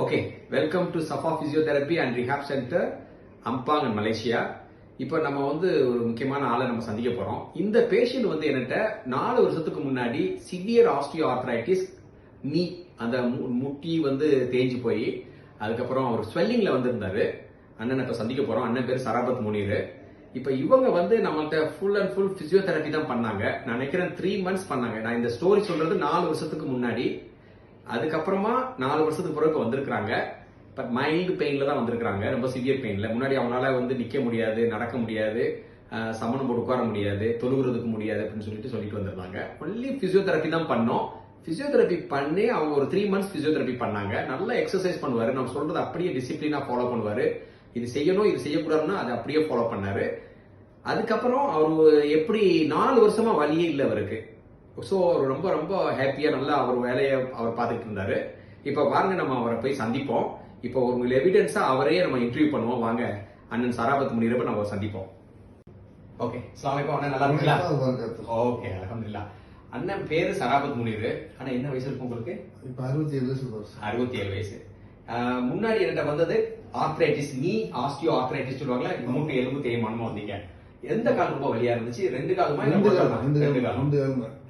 Okay welcome to Safa physiotherapy and rehab centre Ampang and Malaysia இப்போ நம்ம வந்து ஒரு முக்கியமான ஆளை நம்ம சந்திக்க போகிறோம் இந்த பேஷண்ட் வந்து என்கிட்ட நாலு வருஷத்துக்கு முன்னாடி சிவியர் ஆஸ்டியோ ஆர்த்ரைட்டிஸ் நீ அந்த மு- முட்டி வந்து தேஞ்சு போய் அதுக்கப்புறம் அவர் ஸ்வெல்லிங்கில் வந்திருந்தாரு. அண்ணனை இப்போ சந்திக்க போகிறோம் அண்ணன் பேர் சராபத் முனீர். இப்போ இவங்க வந்து நம்மள்கிட்ட ஃபுல் அண்ட் ஃபுல் ஃபிசியோதெரபி தான் பண்ணாங்க. நான் நினைக்கிறேன் த்ரீ மந்த்ஸ் பண்ணாங்க. நான் இந்த ஸ்டோரி சொல்றது நாலு வருஷத்துக்கு முன்னாடி. அதுக்கப்புறமா நாலு வருஷத்துக்கு பிறகு வந்திருக்கிறாங்க. பட் மைல்டு பெயின்ல தான் வந்திருக்கிறாங்க. ரொம்ப சிவியர் பெயின்ல முன்னாடி அவங்களால வந்து நிக்க முடியாது நடக்க முடியாது சமணம் போட்டு உட்கார முடியாது தொழுகிறதுக்கு முடியாது அப்படின்னு சொல்லிட்டு சொல்லிட்டு வந்திருந்தாங்க. ஒன்லி பிசியோதெரப்பி தான் பண்ணோம். பிசியோதெரப்பி பண்ணி அவங்க ஒரு த்ரீ மந்த்ஸ் ஃபிசியோதெரப்பி பண்ணாங்க. நல்லா எக்ஸசைஸ் பண்ணுவாரு. நம்ம சொல்றது அப்படியே டிசிப்ளினா ஃபாலோ பண்ணுவாரு. இது செய்யணும் இது செய்யக்கூடாதுன்னா அதை அப்படியே ஃபாலோ பண்ணாரு. அதுக்கப்புறம் அவர் எப்படி நாலு வருஷமா வழியே இல்லை அவருக்கு. ஸோ அவர் ரொம்ப ரொம்ப ஹாப்பியா நல்லா அவர் வேலையை அவர் பார்த்துட்டு இருந்தாரு. இப்போ பாருங்க நம்ம அவரை போய் சந்திப்போம். இப்போ உங்களுக்கு எவிடன்ஸா அவரே நம்ம இன்டர்வியூ பண்ணுவோம். வாங்க அண்ணன் சராபத் முனிரப்ப நம்ம சந்திப்போம். ஓகே அஸ்ஸலாமு அண்ணன் நல்லா இருக்கீங்களா? ஓகே அல்ஹம்துலில்லாஹ் அண்ணன் பேரு சராபத் முனீர். ஆனா என்ன வயசு இருக்கும் உங்களுக்கு? இப்ப அறுபத்தி ஏழு வயசு அறுபத்தி ஏழு வயசு. முன்னாடி என்கிட்ட வந்தது ஆர்த்ரைட்டிஸ் நீ ஆஸ்டியோ ஆர்த்ரைட்டிஸ் சொல்லுவாங்களா மூட்டு எலும்பு தேய்மானமா வந்தீங்க. எந்த கால் ரொம்ப வலியா இருந்துச்சு? ரெண்டு காலுமா ரெண்டு காலம்? ரெண்டு காலம்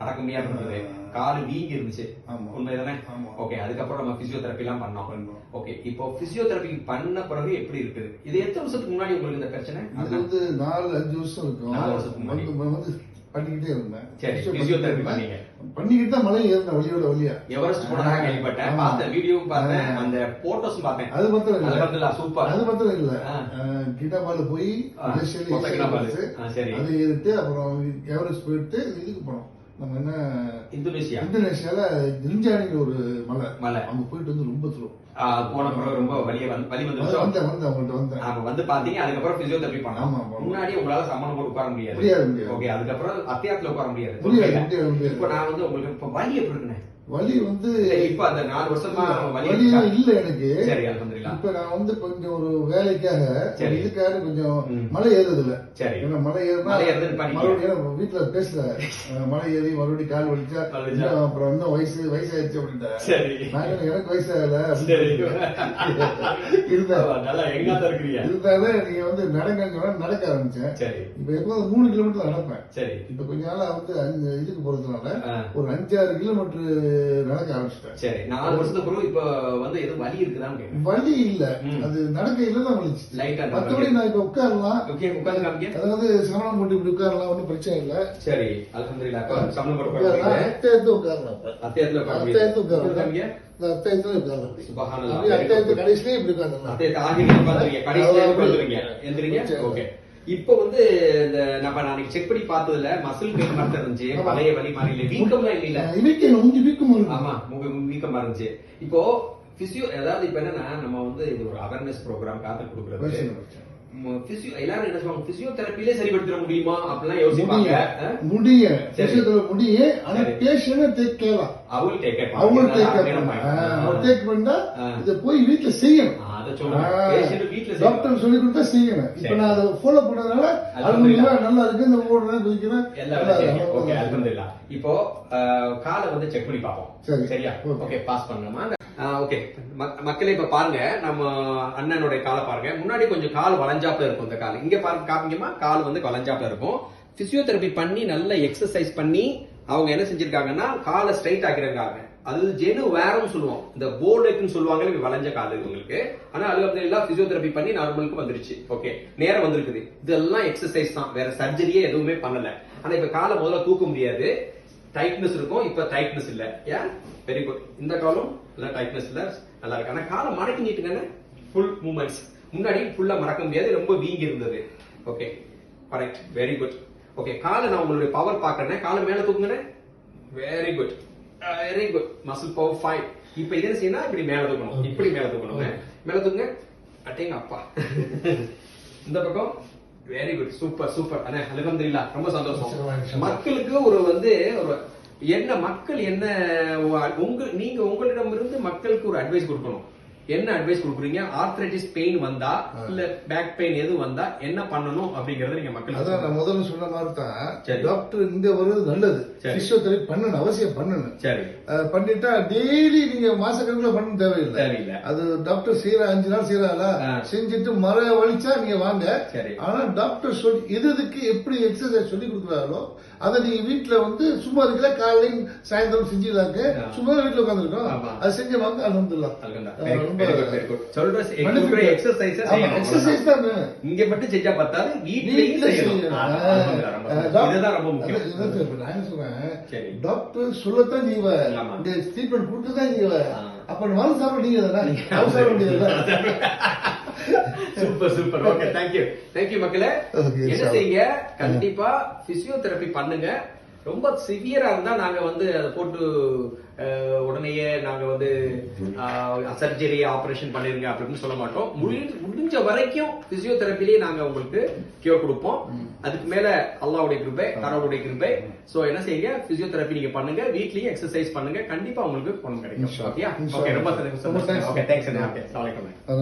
நடக்க முடியாம இருந்தது கால் வீங்கி இருந்துச்சு. உண்மைதானே. ஓகே அதுக்கப்புறம் நம்ம பிசியோதெரப்பி எல்லாம் பண்ணோம். ஓகே இப்போ பிசியோதெரப்பி பண்ண பிறகு எப்படி இருக்குது? இது எத்தனை வருஷத்துக்கு முன்னாடி உங்களுக்கு இந்த பிரச்சனை? இது வந்து நாலு அஞ்சு வருஷம் இருக்கும். நாலு வருஷத்துக்கு முன்னாடி. பண்ணிக்கிட்டே இருந்தேன். சரி, பண்ணிக்கிட்டே பண்ணீங்க. பண்ணிக்கிட்டு தான் மலை ஏறினேன் வழியோட வழியா. எவரெஸ்ட் போனதாக கேள்விப்பட்டேன். பார்த்தேன் வீடியோவும் பார்த்தேன். அந்த போட்டோஸும் பார்த்தேன். அது மாத்திரம் இல்ல. அல்ஹம்துலில்லாஹ் சூப்பர் அது மாத்திரம் இல்ல. கிட்டாபால போய் சரி. அது ஏறிட்டு அப்புறம் எவரெஸ்ட் போயிட்டு இதுக்கு போனோம் நம்ம என்ன இந்தோனேசியா இந்தோனேஷியால ஜிஞ்சானில ஒரு மலை. மலை. அங்க போயிட்டு வந்து ரொம்ப தூரம். போன பிறகு ரொம்ப வலிய வந்து வலி வந்து வந்தேன் வந்தேன் அவங்கள்ட்ட வந்தேன். அப்ப வந்து பாத்தீங்க அதுக்கப்புறம் பிசியோதெரபி பண்ணோம். ஆமா. முன்னாடி உங்களால சமணம் போட்டு உட்கார முடியாது. முடியாது. ஓகே அதுக்கப்புறம் அத்தியாயத்துல உட்கார முடியாது. முடியாது. இப்போ நான் வந்து உங்களுக்கு இப்ப வலி எப்படி இருக்குண்ணே வலி வந்து இப்ப அந்த நாலு வருஷமா வலி? இல்ல எனக்கு. இப்ப நான் வந்து கொஞ்சம் ஒரு வேலைக்காக. இதுக்காக கொஞ்சம் ம். மலை சரி. ஏன்னா மலை ஏறினா. மறுபடியும் வீட்டுல அஹ் மலை ஏறி மறுபடியும் கால் வலிச்சா அப்புறம் இன்னும் வயசு வயசாயிருச்சு அப்படின்ட்டா. சரி. நான் என்ன, எனக்கு வயசாகல சரி. இருந்தா நல்லா எங்காத்த இருக்கிறீங்க? இருந்தாலும் நீங்க வந்து சொன்னா நடக்க ஆரம்பிச்சேன். இப்ப எப்போது மூணு கிலோமீட்டர் நடப்பேன். இப்ப கொஞ்ச நாளா வந்து அஞ்சு இதுக்கு போறதுனால. ஒரு அஞ்சாறு கிலோமீட்டர் நடக்க ஆரம்பிச்சிட்டேன் சரி நாலு வருஷத்துக்கு பிறகு இப்ப வந்து எதுவும் வலி இருக்குதான்னு வலி இல்ல. அது நடக்கையில தான் வலிச்சு. நான் இப்ப உட்காரலாம் ஓகே உட்கார்ந்து காமிக்க அதாவது சமணம் போட்டு இப்படி உட்காரலாம் ஒன்றும் பிரச்சனை இல்ல சரி அல்ஹம்துலில்லாஹ் இப்ப சமணம் போட்டு உட்காரலாம். அத்தையத்து உட்காரலாம். அத்தியாயத்துல உட்காரலாம் உட்காரலாம் கடைசியிலே இப்படி உட்காரலாம் அத்தியாயத்தை ஆகிட்டு. கடைசியில. எந்திரிங்க. சரி. ஓகே. இப்போ வந்து இந்த நம்ம நாளைக்கு செக் பண்ணி பார்த்ததுல மசில் பெயின் மட்டும் இருந்துச்சு. பழைய வலி மாதிரி இல்ல. வீக்கம்லாம் இல்ல இவிக்க உங்க வீக்கம். ஆமா வீக்கமா இருந்துச்சு. இப்போ பிசியோ அதாவது இப்ப என்னன்னா நம்ம வந்து இது ஒரு அவேர்னஸ் ப்ரோக்ராம் காத்து கொடுக்கறது. பிசியோ எல்லாரும் என்ன சொல்லுவாங்க? பிசியோதெரப்பிலே சரிப்படுத்திட முடியுமா? அப்படிலாம் யோசிப்பாங்க. முடிய முடிய ஆனா. பேஷண்ட் டேக் கேலாம் அவங்க டேக் அவங்க டேக் பண்ணா. இதை போய் வீட்டுல செய்யணும். டாக்டர் சொல்லி கொடுத்தா செய்யணும். இப்ப சரி. நான் அதை ஃபாலோ பண்ணதுனால அது அல்ஹம்துலில்லாஹ். நல்லா இருக்கு இந்த ஓடுறேன் குதிக்கிறேன். எல்லாம் நல்லா வச்சிருக்கீங்க. இருக்கு. ஓகே அல்ஹம்துலில்லாஹ். இப்போ காலை வந்து செக் பண்ணி பார்ப்போம். சரியா? ஓகே. பாஸ் பண்ணலாமா? அஹ், ஓகே. மக்- மக்களே இப்ப பாருங்க. நம்ம அண்ணனுடைய காலை பாருங்க. முன்னாடி கொஞ்சம் கால் வளைஞ்சாப்ல இருக்கும் இந்த கால். இங்க பாருங்க காமிங்கம்மா. கால் வந்து வளைஞ்சாப்ல இருக்கும். பிசியோதெரபி பண்ணி நல்ல எக்ஸசைஸ் பண்ணி அவங்க என்ன செஞ்சிருக்காங்கன்னா காலை ஸ்ட்ரைட் ஆக்கிருக்காங்க அது ஜெனு வேரம் சொல்லுவோம் இந்த போர்டுக்குன்னு சொல்லுவாங்க இது வளைஞ்ச கால் உங்களுக்கு. ஆனா எல்லாம் பிசியோதெரபி பண்ணி நார்மலுக்கு வந்துருச்சு. ஓகே நேரம் வந்திருக்குது. இதெல்லாம் எக்ஸசைஸ் தான். வேற சர்ஜரியே எதுவுமே பண்ணல. ஆனா இப்ப காலை முதல்ல தூக்க முடியாது. டைட்னஸ் இருக்கும். இப்ப டைட்னஸ் இல்ல. ஏன் வெரி குட் இந்த காலம் எல்லாம் டைட்னஸ் இல்ல. நல்லா இருக்கு. ஆனா காலை மடக்கி நீட்டுங்க ஃபுல் மூமெண்ட்ஸ் முன்னாடி ஃபுல்லா மறக்க முடியாது. ரொம்ப வீங்கி இருந்தது. Okay correct very good okay காலை நான் உங்களுடைய பவர் பாக்குறேன் காலை மேல தூக்குங்க very good very good muscle power five இப்போ இது என்ன செய்யணும் இப்படி மேல தூக்கணும். இப்படி மேல தூக்கணும். மேல தூக்குங்க. அட்டேங்க அப்பா. இந்த பக்கம். வெரி குட் சூப்பர் சூப்பர் அண்ணே அல்ஹம்துலில்லாஹ் ரொம்ப சந்தோஷம். மக்களுக்கு ஒரு வந்து ஒரு என்ன மக்கள் என்ன உங்க நீங்க உங்களிடம் இருந்து மக்களுக்கு ஒரு அட்வைஸ் கொடுக்கணும். என்ன அட்வைஸ் கொடுக்குறீங்க? ஆர்த்ரைட்டிஸ் பெயின் வந்தா இல்ல பேக் பெயின் எதுவும் வந்தா என்ன பண்ணணும் அப்படிங்கறத நீங்க அதான் மக்களுக்கு நான் முதல்ல சொன்ன மாதிரி தான் சரி. டாக்டர் இங்க வருவது நல்லது. பிசியோதெரபி பண்ணணும் அவசியம் பண்ணணும். சரி. பண்ணிட்டா டெய்லி நீங்க மாசக்கணக்கில் பண்ண தேவையில்லை. அது டாக்டர் செய்யற அஞ்சு நாள் செய்யறாங்களா. செஞ்சுட்டு மர வலிச்சா நீங்க வாங்க. சரி. ஆனா டாக்டர் சொல்லி இது இதுக்கு எப்படி எக்ஸசைஸ் சொல்லி கொடுக்குறாரோ அதை நீங்க வீட்ல வந்து சும்மா இருக்கல காலையும் சாயந்தரம் செஞ்சுலாக்க. சும்மா வீட்ல உட்காந்துருக்கோம். அது செஞ்ச வாங்க ரொம்ப-. சொல்ற எக்ஸசைஸ். தான். இங்க மட்டும் செஞ்சா பத்தாது வீட்லயும் செய்யணும். ரொம்ப இதுதான் முக்கியம். நான் சொல்றேன்? டாக்டர் சொல்லத்தான் ஆமா. இந்த ட்ரீட்மெண்ட் செய்வ ஆ. அப்ப மருந்து சாப்பிட நீங்க தானே? சாப்பிட super super okay thank you thank you மக்களே. என்ன. செய்யுங்க? கண்டிப்பா பிசியோதெரபி பண்ணுங்க. ரொம்ப சிவியரா இருந்தா நாங்க வந்து அதை போட்டு உடனேயே நாங்க வந்து சர்ஜரி ஆபரேஷன் பண்ணிருங்க அப்படின்னு சொல்ல மாட்டோம். முடி- முடிஞ்ச வரைக்கும் பிசியோதெரபிலேயே நாங்க உங்களுக்கு கியூர் கொடுப்போம். அதுக்கு மேல அல்லாவுடைய கிருபை கடவுளுடைய கிருபை. சோ என்ன செய்யுங்க? பிசியோதெரபி நீங்க பண்ணுங்க. வீட்லயும் எக்ஸசைஸ் பண்ணுங்க. கண்டிப்பா உங்களுக்கு பணம் கிடைக்கும். ஓகே ரொம்ப தேங்க்ஸ் ஓகே